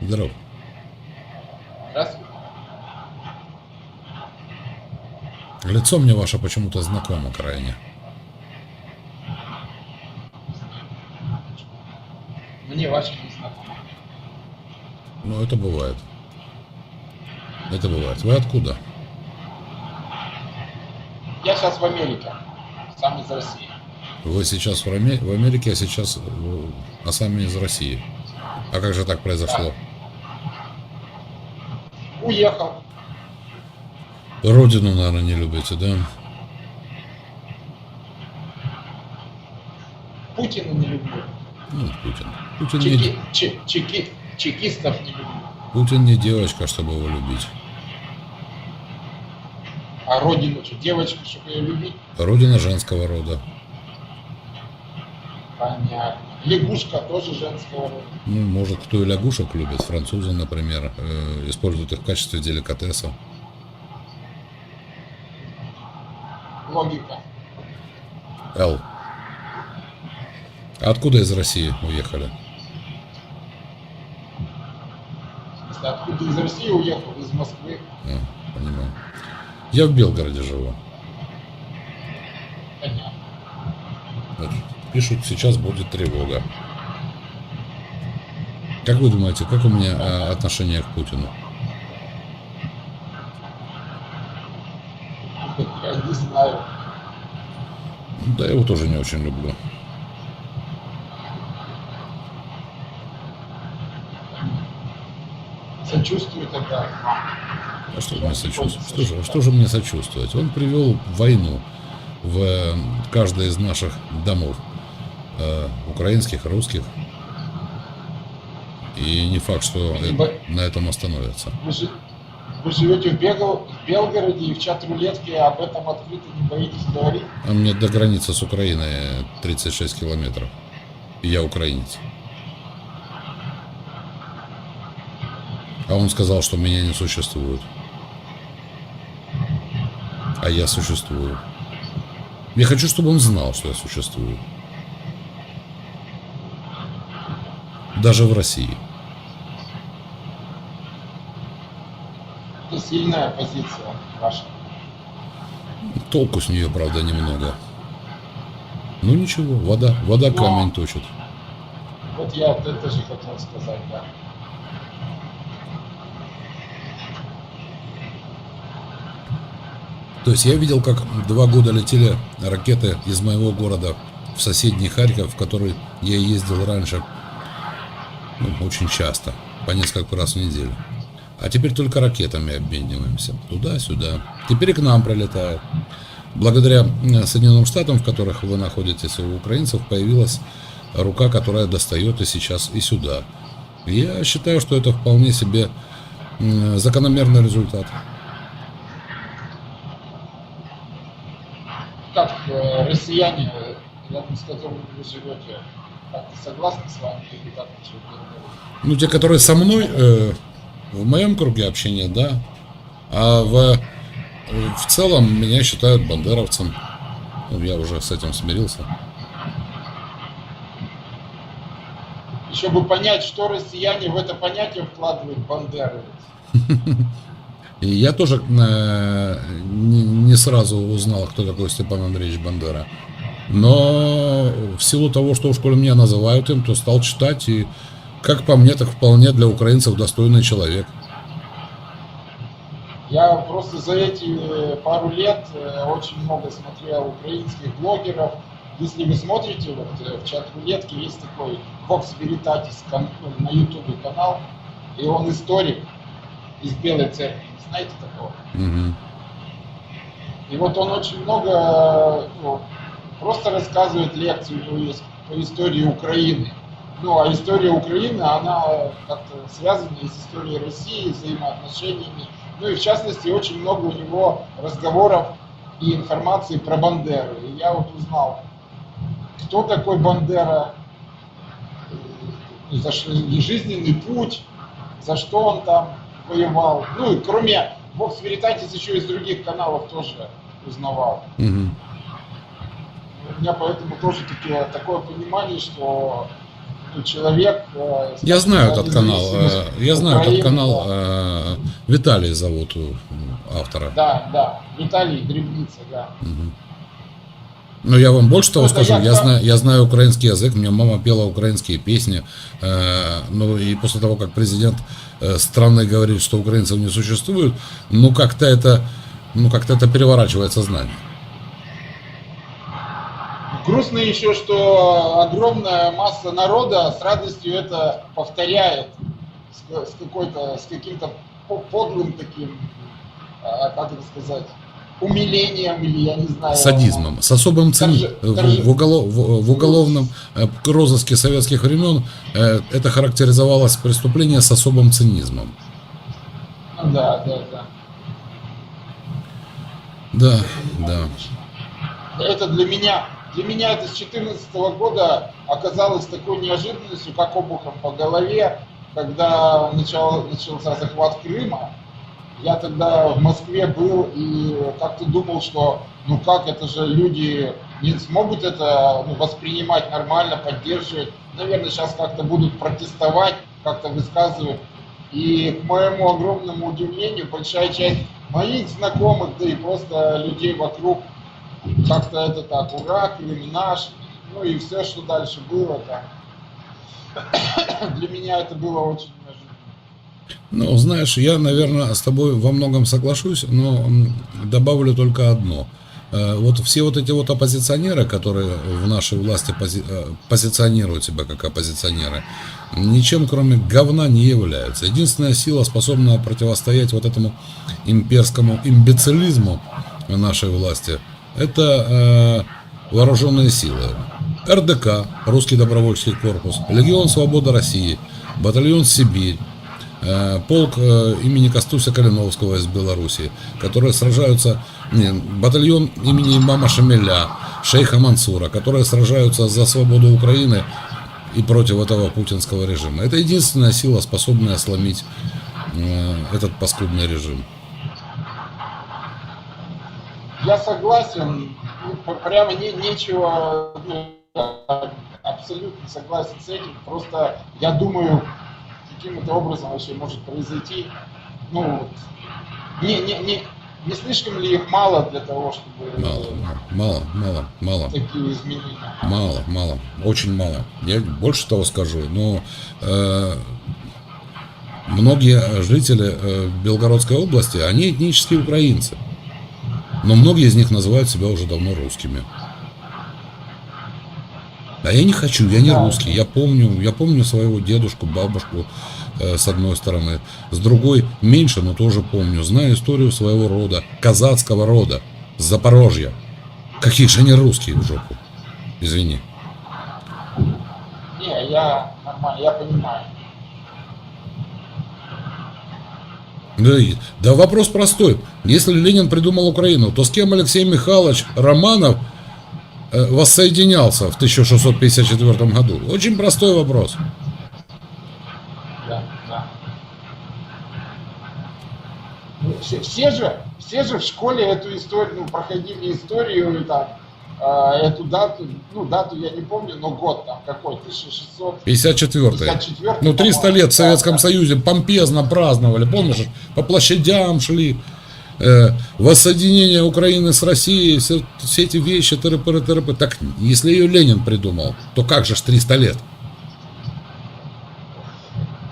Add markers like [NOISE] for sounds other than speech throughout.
Здоров. Здравствуйте. Лицо мне ваше почему-то знакомо крайне. Мне ваше не знакомо. Ну, это бывает. Это бывает. Вы откуда? Я сейчас в Америке, сам из России. Вы сейчас в, Раме- в Америке, а сейчас э, а сами из России. А как же так произошло? Уехал. Родину, наверное, не любите, да? Путина не люблю. Ну, Путин. Путин не, Чеки, че- чеки- чекистов не люблю. Путин не девочка, чтобы его любить. А родину что, девочку, чтобы ее любить? Родина женского рода. Понятно. Лягушка тоже женского рода. Ну, может, кто и лягушек любит. Французы, например, э, используют их в качестве деликатеса. Логика. Л. А откуда из России уехали? Если откуда из России уехал, из Москвы. А, понимаю. Я в Белгороде живу. Понятно. Вот Пишут, сейчас будет тревога. Как вы думаете, как у меня а, отношение к Путину? Я не знаю. Да, я его тоже не очень люблю. Сочувствую тогда. А что мне сочувствовать? Что же, что же мне сочувствовать? Он привел войну в э, каждый из наших домов. Э, Украинских, русских. И не факт, что э, на этом остановится. Вы, вы живете в, Бегал- в Белгороде и в чат-рулетке об этом открыто не боитесь говорить? А мне до границы с Украиной 36 километров. И я украинец. А он сказал, что меня не существует. А я существую. Я хочу, чтобы он знал, что я существую. Даже в России. Это сильная позиция ваша. Толку с нее, правда, немного. Ну ничего, вода, вода камень точит. Вот я это же хотел сказать, да. То есть я видел, как два года летели ракеты из моего города в соседний Харьков, в который я ездил раньше очень часто, по несколько раз в неделю. А теперь только ракетами обмениваемся. Туда-сюда. Теперь к нам прилетает. Благодаря э, Соединенным Штатам, в которых вы находитесь, у украинцев появилась рука, которая достает и сейчас, и сюда. Я считаю, что это вполне себе закономерный результат. Как э, россияне, рядом с которыми вы живете, как-то согласны с вами говорите? Ну, те, которые со мной, э, в моем круге общения, да. А в, э, в целом меня считают бандеровцем. Ну, я уже с этим смирился. Еще бы понять, что россияне в это понятие вкладывают бандеры. [LAUGHS] И я тоже э, не, не сразу узнал, кто такой Степан Андреевич Бандера. Но в силу того, что в школе меня называют им, то стал читать. И, как по мне, так вполне для украинцев достойный человек. Я просто за эти э, пару лет э, очень много смотрел украинских блогеров. Если вы смотрите, вот э, в чат рулетке есть такой Vox Veritatis на ютубе канал, и он историк из Белой Церкви. Знаете такого? Мгм. И вот он очень много ну, просто рассказывает есть по истории Украины. Ну, а история Украины, она как-то связана с историей России, взаимоотношениями. Ну и в частности, очень много у него разговоров и информации про Бандеру. И я вот узнал, кто такой Бандера, за жизненный путь, за что он там воевал. Ну и кроме Vox Veritatis еще из других каналов тоже узнавал. Мгм. У меня поэтому тоже такое, такое понимание, что ну, человек... э, Я знаю этот канал. э, Я знаю этот канал. да. э, Виталий зовут автора. Да, да, Виталий Дребница, да. Но я вам больше того Ну, скажу, я знаю, я знаю украинский язык, мне мама пела украинские песни, э, ну и после того, как президент э, страны говорит, что украинцев не существует, ну как-то это, ну как-то это переворачивает сознание. Грустно еще, что огромная масса народа с радостью это повторяет с, какой-то, с каким-то по- подлым таким, а, как это сказать, умилением или я не знаю. Садизмом, с особым цинизмом. В, торже- в в- уголовном э, розыске советских времен э, это характеризовалось преступление с особым цинизмом. Да, да, да. Да, да. Это для меня, для меня это с 2014 года оказалось такой неожиданностью, как обухом по голове, когда начал, начался захват Крыма. Я тогда в Москве был и как-то думал, что ну как это же люди не смогут это ну, воспринимать нормально, поддерживать. Наверное, сейчас как-то будут протестовать, как-то высказывать. И к моему огромному удивлению, большая часть моих знакомых, да и просто людей вокруг как-то это так, ура, Крым наш, ну и все, что дальше было там. Для меня это было очень. Ну, знаешь, я, наверное, с тобой во многом соглашусь, но добавлю только одно. Э, Вот все вот эти вот оппозиционеры, которые в нашей власти пози- э, позиционируют себя как оппозиционеры, ничем кроме говна не являются. Единственная сила, способная противостоять вот этому имперскому имбецилизму нашей власти, это э, вооруженные силы. РДК, Русский добровольческий корпус, Легион Свобода России, батальон Сибирь, э, полк э, имени Костуся Калиновского из Белоруссии, которые сражаются, не, батальон имени имама Шамиля, шейха Мансура, которые сражаются за свободу Украины и против этого путинского режима. Это единственная сила, способная сломить э, этот паскудный режим. Я согласен, ну, прямо не, нечего, ну, абсолютно согласен с этим, просто я думаю, каким это образом вообще может произойти, ну, вот, не, не, не, не слишком ли их мало для того, чтобы Мало, мало, мало, мало. такие изменения? Мало, мало, очень мало. Я больше того скажу, но э, многие жители э, Белгородской области, они этнические украинцы. Но многие из них называют себя уже давно русскими. А я не хочу, я не русский. Я помню, я помню своего дедушку, бабушку э, с одной стороны, с другой меньше, но тоже помню. Знаю историю своего рода, казацкого рода, с Запорожья. Какие же они русские в жопу. Извини. Не, я нормально, я понимаю. Да, да вопрос простой. Если Ленин придумал Украину, то с кем Алексей Михайлович Романов э, воссоединялся в 1654 году? Очень простой вопрос. Да, да. Ну, Все, все же, все же в школе эту историю, ну, проходили историю и там, э, эту дату, ну, дату я не помню, но год там какой, 1600. 54 54-й, Ну, 300 по-моему. лет в Советском да. Союзе помпезно праздновали, помнишь? По площадям шли. э, воссоединение Украины с Россией, все, все эти вещи, тыры-пыры, тыры Так, если ее Ленин придумал, то как же ж 300 лет?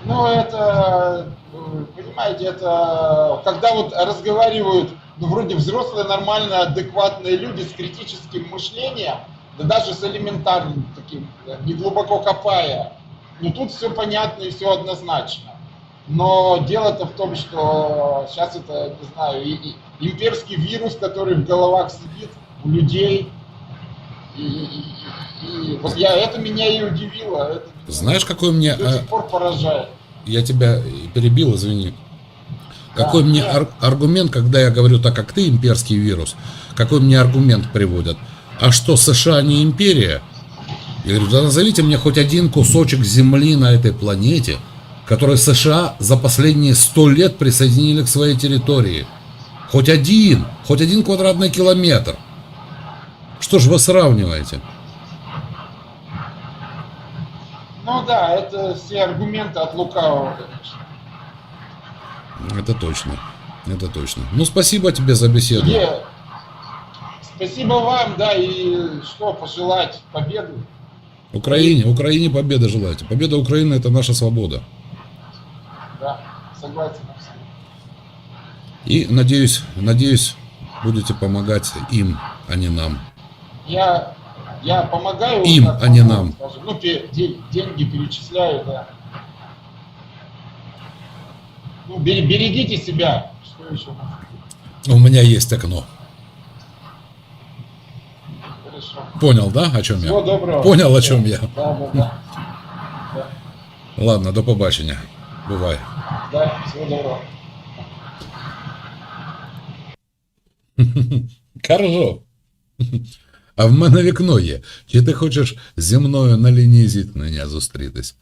Ну, это, э, понимаете, это когда вот разговаривают, ну, вроде взрослые, нормальные, адекватные люди с критическим мышлением, да даже с элементарным таким, э, не глубоко копая, ну, тут все понятно и все однозначно. Но дело-то в том, что сейчас это, не знаю, и- и имперский вирус, который в головах сидит у людей, и, и- и- вот я, это меня и удивило, это Знаешь, какой мне... до э, сих пор поражает. Я тебя перебил, извини. Какой мне ар- аргумент, когда я говорю так, как ты, имперский вирус, какой мне аргумент приводят? А что, США не империя? Я говорю, да назовите мне хоть один кусочек земли на этой планете, который США за последние сто лет присоединили к своей территории. Хоть один, хоть один квадратный километр. Что же вы сравниваете? Ну да, это все аргументы от лукавого, конечно. Это точно. Это точно. Ну, спасибо тебе за беседу. Е, спасибо вам, да, и что пожелать победы. Украине, Украине победы желаете. Победа Украины это наша свобода. Да, согласен. И надеюсь, надеюсь, будете помогать им, а не нам. Я, я помогаю. Им, а не нам. скажем. Ну, деньги перечисляю, да. Ну, бе- берегите себя. Что еще? У меня есть окно. Хорошо. Понял, да, о чем Всего я? доброго. Понял, о чем я. Да, да, да. Да, Ладно, до побачення. Бувай. да, всего доброго. [LAUGHS] Каржо. А в мене вікно є. Чи ти хочеш зі мною на лінії зіткнення зустрітись?